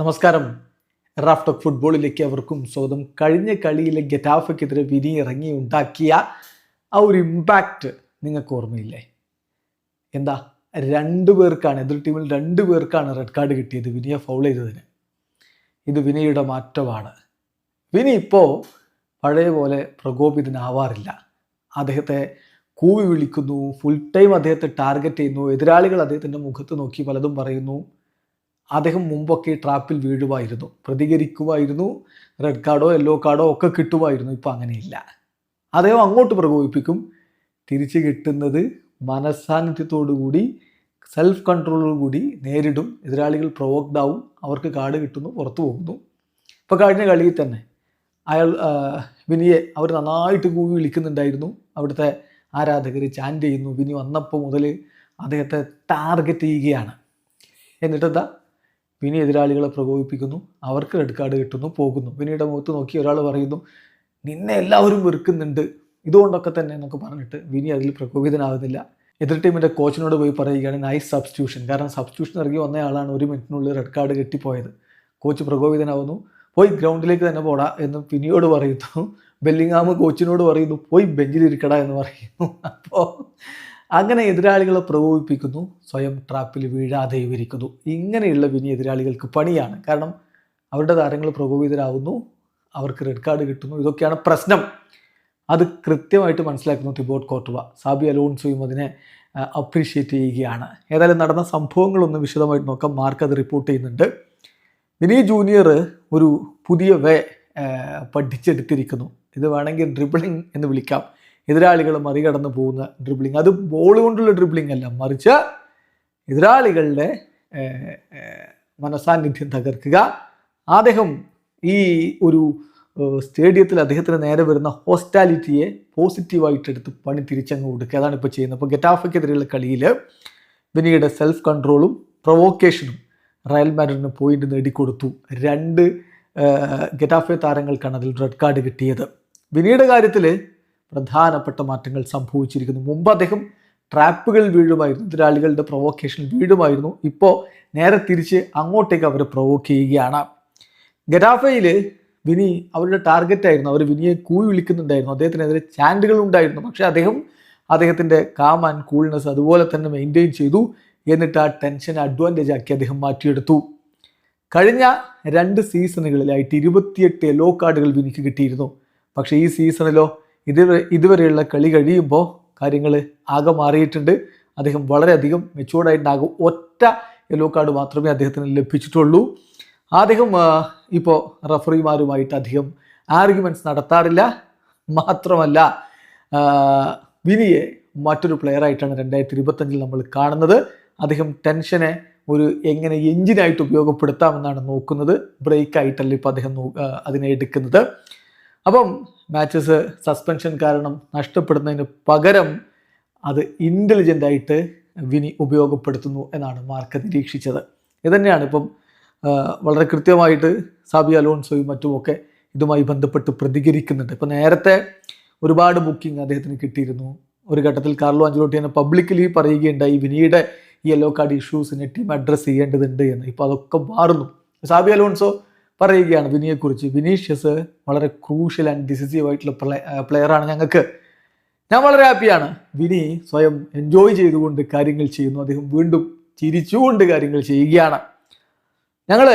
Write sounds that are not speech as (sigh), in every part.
നമസ്കാരം. Raft of ഫുട്ബോളിലേക്ക് അവർക്കും സ്വാഗതം. കഴിഞ്ഞ കളിയിലെ ഗെറ്റാഫയ്ക്കെതിരെ വിനി ഇറങ്ങി ഉണ്ടാക്കിയ ആ ഒരു ഇമ്പാക്റ്റ് നിങ്ങൾക്ക് ഓർമ്മയില്ലേ? എന്താ? രണ്ടു പേർക്കാണ് എതിർ ടീമിൽ രണ്ടു പേർക്കാണ് റെഡ് കാർഡ് കിട്ടിയത്. വിനിയെ ഫൗൾ ചെയ്തതിന്. ഇത് വിനിയുടെ മാറ്റമാണ്. വിനി ഇപ്പോൾ പഴയ പോലെ പ്രകോപിതനാവാറില്ല. അദ്ദേഹത്തെ കൂവി വിളിക്കുന്നു ഫുൾ ടൈം അദ്ദേഹത്തെ ടാർഗറ്റ് ചെയ്യുന്നു എതിരാളികൾ അദ്ദേഹത്തിന്റെ മുഖത്ത് നോക്കി പലതും പറയുന്നു. അദ്ദേഹം മുമ്പൊക്കെ ട്രാപ്പിൽ വീഴുമായിരുന്നു. പ്രതികരിക്കുമായിരുന്നു. റെഡ് കാർഡോ യെല്ലോ കാർഡോ ഒക്കെ കിട്ടുമായിരുന്നു. ഇപ്പോൾ അങ്ങനെയില്ല. അദ്ദേഹം അങ്ങോട്ട് പ്രകോപിപ്പിക്കും. തിരിച്ച് കിട്ടുന്നത് മനസാന്നിധ്യത്തോടു കൂടി സെൽഫ് കൺട്രോളോടുകൂടി നേരിടും. എതിരാളികൾ പ്രൊവോക്ഡ് ആവും. അവർക്ക് കാർഡ് കിട്ടുന്നു പുറത്തു പോകുന്നു. ഇപ്പോൾ കഴിഞ്ഞ കളിയിൽ തന്നെ അയാൾ വിനിയെ അവർ നന്നായിട്ട് കൂവി വിളിക്കുന്നുണ്ടായിരുന്നു. അവിടുത്തെ ആരാധകർ ചാന്റ് ചെയ്യുന്നു. വിനി വന്നപ്പോൾ മുതൽ അദ്ദേഹത്തെ ടാർഗറ്റ് ചെയ്യുകയാണ്. എന്നിട്ടെന്താ? വിനി എതിരാളികളെ പ്രകോപിപ്പിക്കുന്നു. അവർക്ക് റെഡ് കാർഡ് കിട്ടുന്നു പോകുന്നു. വിനിയുടെ മുഖത്ത് നോക്കി ഒരാൾ പറയുന്നു നിന്നെ എല്ലാവരും വെറുക്കുന്നുണ്ട്. ഇതുകൊണ്ടൊക്കെ തന്നെ എന്നൊക്കെ പറഞ്ഞിട്ട് വിനി അതിൽ പ്രകോപിതനാകുന്നില്ല. എതിർ ടീമിന്റെ കോച്ചിനോട് പോയി പറയുകയാണ് നൈസ് സബ്സ്റ്റിറ്റ്യൂഷൻ കാരണം സബ്സ്റ്റിറ്റ്യൂഷൻ ഇറങ്ങി വന്ന ആളാണ് ഒരു മിനിറ്റിനുള്ളിൽ റെഡ് കാർഡ് കെട്ടിപ്പോയത്. കോച്ച് പ്രകോപിതനാവുന്നു. പോയി ഗ്രൗണ്ടിലേക്ക് തന്നെ പോടാ എന്ന് വിനിയോട് പറയുന്നു. (laughs) ബെല്ലിങ്ങാമ് കോച്ചിനോട് പറയുന്നു പോയി ബെഞ്ചിലിരിക്കടാ എന്ന് പറയുന്നു. (laughs) അപ്പോൾ അങ്ങനെ എതിരാളികളെ പ്രകോപിപ്പിക്കുന്നു സ്വയം ട്രാപ്പിൽ വീഴാതെ ഇവരിക്കുന്നു ഇങ്ങനെയുള്ള വിനി എതിരാളികൾക്ക് പണിയാണ്. കാരണം അവരുടെ താരങ്ങൾ പ്രകോപിതരാകുന്നു അവർക്ക് റെഡ് കാർഡ് കിട്ടുന്നു. ഇതൊക്കെയാണ് പ്രശ്നം. അത് കൃത്യമായിട്ട് മനസ്സിലാക്കുന്നു തിബോട്ട് കോർട്ടുവ. സാബി അലോൺസോയും അതിനെ അപ്രീഷിയേറ്റ് ചെയ്യുകയാണ്. ഏതായാലും നടന്ന സംഭവങ്ങളൊന്ന് വിശദമായിട്ട് നോക്കാം. മാർക്ക് അത് റിപ്പോർട്ട് ചെയ്യുന്നുണ്ട്. വിനി ജൂനിയർ ഒരു പുതിയ വേ പഠിച്ചെടുത്തിരിക്കുന്നു. ഇത് വേണമെങ്കിൽ ഡ്രിബിളിംഗ് എന്ന് വിളിക്കാം. എതിരാളികൾ മറികടന്ന് പോകുന്ന ഡ്രിബ്ലിംഗ് അത് ബോൾ കൊണ്ടുള്ള ഡ്രിബ്ലിംഗ് അല്ല. മറിച്ച് എതിരാളികളുടെ മനസാന്നിധ്യം തകർക്കുക. അദ്ദേഹം ഈ ഒരു സ്റ്റേഡിയത്തിൽ അദ്ദേഹത്തിന് നേരെ വരുന്ന ഹോസ്റ്റാലിറ്റിയെ പോസിറ്റീവായിട്ട് എടുത്ത് പണി തിരിച്ചങ്ങ് കൊടുക്കുക. അതാണ് ഇപ്പോൾ ചെയ്യുന്നത്. അപ്പോൾ ഗെറ്റാഫയ്ക്കെതിരെയുള്ള കളിയിൽ വിനിയുടെ സെൽഫ് കൺട്രോളും പ്രൊവോക്കേഷനും റയൽ മാഡ്രിഡിന് പോയിന്റ് നേടിക്കൊടുത്തു. രണ്ട് ഗെറ്റാഫെ താരങ്ങൾക്കാണ് അതിൽ റെഡ് കാർഡ് കിട്ടിയത്. വിനിയുടെ കാര്യത്തിൽ പ്രധാനപ്പെട്ട മാറ്റങ്ങൾ സംഭവിച്ചിരിക്കുന്നു. മുമ്പ് അദ്ദേഹം ട്രാപ്പുകൾ വീഴുമായിരുന്നു എതിരാളികളുടെ പ്രൊവോക്കേഷൻ വീഴുമായിരുന്നു. ഇപ്പോൾ നേരെ തിരിച്ച് അങ്ങോട്ടേക്ക് അവരെ പ്രൊവോക്ക് ചെയ്യുകയാണ്. ഗരാഫയിൽ വിനി അവരുടെ ടാർഗറ്റ് ആയിരുന്നു. അവർ വിനിയെ കൂവി വിളിക്കുന്നുണ്ടായിരുന്നു. അദ്ദേഹത്തിനെതിരെ ചാൻഡുകൾ ഉണ്ടായിരുന്നു. പക്ഷേ അദ്ദേഹം അദ്ദേഹത്തിന്റെ കാം ആൻഡ് കൂൾനെസ് അതുപോലെ തന്നെ മെയിന്റെയിൻ ചെയ്തു. എന്നിട്ട് ആ ടെൻഷൻ അഡ്വാന്റേജ് ആക്കി അദ്ദേഹം മാറ്റിയെടുത്തു. കഴിഞ്ഞ രണ്ട് സീസണുകളിലായിട്ട് ഇരുപത്തിയെട്ട് യെല്ലോ കാർഡുകൾ വിനിക്ക് കിട്ടിയിരുന്നു. പക്ഷേ ഈ സീസണിലോ ഇതുവരെ ഇതുവരെയുള്ള കളി കഴിയുമ്പോൾ കാര്യങ്ങൾ ആകെ മാറിയിട്ടുണ്ട്. അദ്ദേഹം വളരെയധികം മെച്ചുവേർഡായിട്ടുണ്ടാകും ഒറ്റ യെല്ലോ കാർഡ് മാത്രമേ അദ്ദേഹത്തിന് ലഭിച്ചിട്ടുള്ളൂ. അദ്ദേഹം ഇപ്പോൾ റഫറിമാരുമായിട്ട് അധികം ആർഗ്യുമെന്റ്സ് നടത്താറില്ല. മാത്രമല്ല വിനിയെ മറ്റൊരു പ്ലെയറായിട്ടാണ് രണ്ടായിരത്തി ഇരുപത്തഞ്ചിൽ നമ്മൾ കാണുന്നത്. അദ്ദേഹം ടെൻഷനെ ഒരു എങ്ങനെ എഞ്ചിനായിട്ട് ഉപയോഗപ്പെടുത്താമെന്നാണ് നോക്കുന്നത്. ബ്രേക്കായിട്ടല്ല ഇപ്പോൾ അദ്ദേഹം അതിനെ എടുക്കുന്നത്. അപ്പം മാച്ചസ് സസ്പെൻഷൻ കാരണം നഷ്ടപ്പെടുന്നതിന് പകരം അത് ഇന്റലിജന്റ് ആയിട്ട് വിനി ഉപയോഗപ്പെടുത്തുന്നു എന്നാണ് മാർക്ക് നിരീക്ഷിച്ചത്. ഇതുതന്നെയാണ് ഇപ്പം വളരെ കൃത്യമായിട്ട് സാബി അലോൺസോയും മറ്റുമൊക്കെ ഇതുമായി ബന്ധപ്പെട്ട് പ്രതികരിക്കുന്നുണ്ട്. ഇപ്പം നേരത്തെ ഒരുപാട് ബുക്കിംഗ് അദ്ദേഹത്തിന് കിട്ടിയിരുന്നു. ഒരു ഘട്ടത്തിൽ കാർലോ അഞ്ചലോട്ടി തന്നെ പബ്ലിക്കലി പറയുകയുണ്ടായി വിനിയുടെ ഈ യെല്ലോ കാർഡ് ഇഷ്യൂസിനെ ടീം അഡ്രസ്സ് ചെയ്യേണ്ടതുണ്ട് എന്ന്. ഇപ്പോൾ അതൊക്കെ മാറുന്നു. സാബി അലോൺസോ പറയുകയാണ് വിനിയെക്കുറിച്ച് വിനീഷ്യസ് വളരെ ക്രൂഷ്യൽ ആൻഡ് ഡിസിസീവ് ആയിട്ടുള്ള പ്ലെയറാണ് ഞങ്ങൾക്ക്. ഞാൻ വളരെ ഹാപ്പിയാണ് വിനി സ്വയം എൻജോയ് ചെയ്തുകൊണ്ട് കാര്യങ്ങൾ ചെയ്യുന്നു. അദ്ദേഹം വീണ്ടും ചിരിച്ചുകൊണ്ട് കാര്യങ്ങൾ ചെയ്യുകയാണ്. ഞങ്ങൾ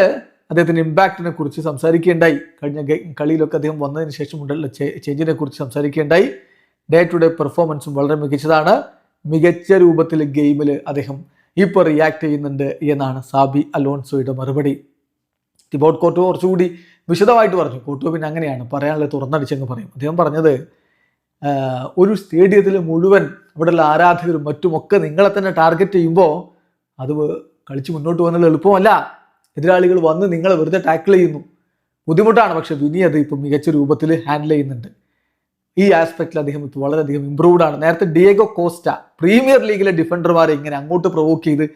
അദ്ദേഹത്തിന്റെ ഇമ്പാക്റ്റിനെ കുറിച്ച് സംസാരിക്കേണ്ടായി കഴിഞ്ഞ കളിയിലൊക്കെ അദ്ദേഹം വന്നതിന് ശേഷം ഉണ്ടല്ലോ ചേഞ്ചിനെ കുറിച്ച് സംസാരിക്കേണ്ടായി ഡേ ടു ഡേ പെർഫോമൻസും വളരെ മികച്ചതാണ്. മികച്ച രൂപത്തിൽ ഗെയിമിൽ അദ്ദേഹം ഇപ്പോൾ റിയാക്ട് ചെയ്യുന്നുണ്ട് എന്നാണ് സാബി അലോൺസോയുടെ മറുപടി. തിബോട്ട് കോർട്ടോ കുറച്ചുകൂടി വിശദമായിട്ട് പറഞ്ഞു. കോർട്ടോ പിന്നെ അങ്ങനെയാണ്. പറയാനുള്ളത് തുറന്നടിച്ചെന്ന് പറയും. അദ്ദേഹം പറഞ്ഞത് ഒരു സ്റ്റേഡിയത്തിൽ മുഴുവൻ ഇവിടെയുള്ള ആരാധകരും മറ്റുമൊക്കെ നിങ്ങളെ തന്നെ ടാർഗറ്റ് ചെയ്യുമ്പോൾ അത് കളിച്ച് മുന്നോട്ട് പോകുന്നത് എളുപ്പമല്ല. എതിരാളികൾ വന്ന് നിങ്ങളെ വെറുതെ ടാക്കിൾ ചെയ്യുന്നു. ബുദ്ധിമുട്ടാണ്. പക്ഷെ വിനി അത് ഇപ്പം മികച്ച രൂപത്തിൽ ഹാൻഡിൽ ചെയ്യുന്നുണ്ട്. ഈ ആസ്പെക്റ്റിൽ അദ്ദേഹം ഇപ്പോൾ വളരെയധികം ഇമ്പ്രൂവ്ഡ് ആണ്. നേരത്തെ ഡിയേഗോ കോസ്റ്റ പ്രീമിയർ ലീഗിലെ ഡിഫൻഡർമാരെ ഇങ്ങനെ അങ്ങോട്ട് പ്രൊവോക്ക് ചെയ്ത്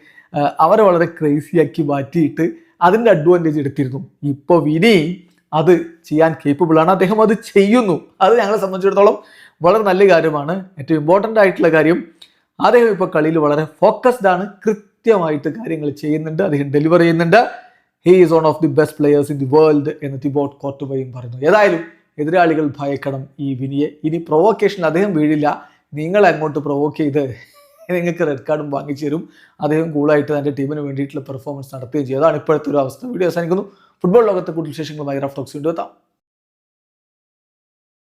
അവരെ വളരെ ക്രേസിയാക്കി മാറ്റിയിട്ട് അതിന്റെ അഡ്വാന്റേജ് എടുത്തിരുന്നു. ഇപ്പോൾ വിനി അത് ചെയ്യാൻ കേപ്പബിൾ ആണ്. അദ്ദേഹം അത് ചെയ്യുന്നു. അത് ഞങ്ങളെ സംബന്ധിച്ചിടത്തോളം വളരെ നല്ല കാര്യമാണ്. ഏറ്റവും ഇമ്പോർട്ടന്റ് ആയിട്ടുള്ള കാര്യം അദ്ദേഹം ഇപ്പോൾ കളിയിൽ വളരെ ഫോക്കസ്ഡ് ആണ്. കൃത്യമായിട്ട് കാര്യങ്ങൾ ചെയ്യുന്നുണ്ട്. അദ്ദേഹം ഡെലിവർ ചെയ്യുന്നുണ്ട്. He is one of the best players in the world എന്ന് തിബോട്ട് കോർട്ടുബയും പറയുന്നു. ഏതായാലും എതിരാളികൾ ഭയക്കണം ഈ വിനിയെ. ഇനി പ്രൊവോക്കേഷൻ അദ്ദേഹം വീഴില്ല. നിങ്ങൾ അങ്ങോട്ട് പ്രൊവോക്ക് ചെയ്ത് നിങ്ങൾക്ക് റെഡ് കാർഡും വാങ്ങിച്ചു തരും. അദ്ദേഹം കൂളായിട്ട് തന്റെ ടീമിന് വേണ്ടിയിട്ടുള്ള പെർഫോമൻസ് നടത്തുകയും ചെയ്യും. അതാണ് ഇപ്പോഴത്തെ ഒരു അവസ്ഥ. വീഡിയോ അവസാനിക്കുന്നു. ഫുട്ബോൾ ലോകത്തെ കൂടുതൽ വിശേഷങ്ങളുമായി റഫ് ടോക്സ് കൊണ്ടുവെത്താം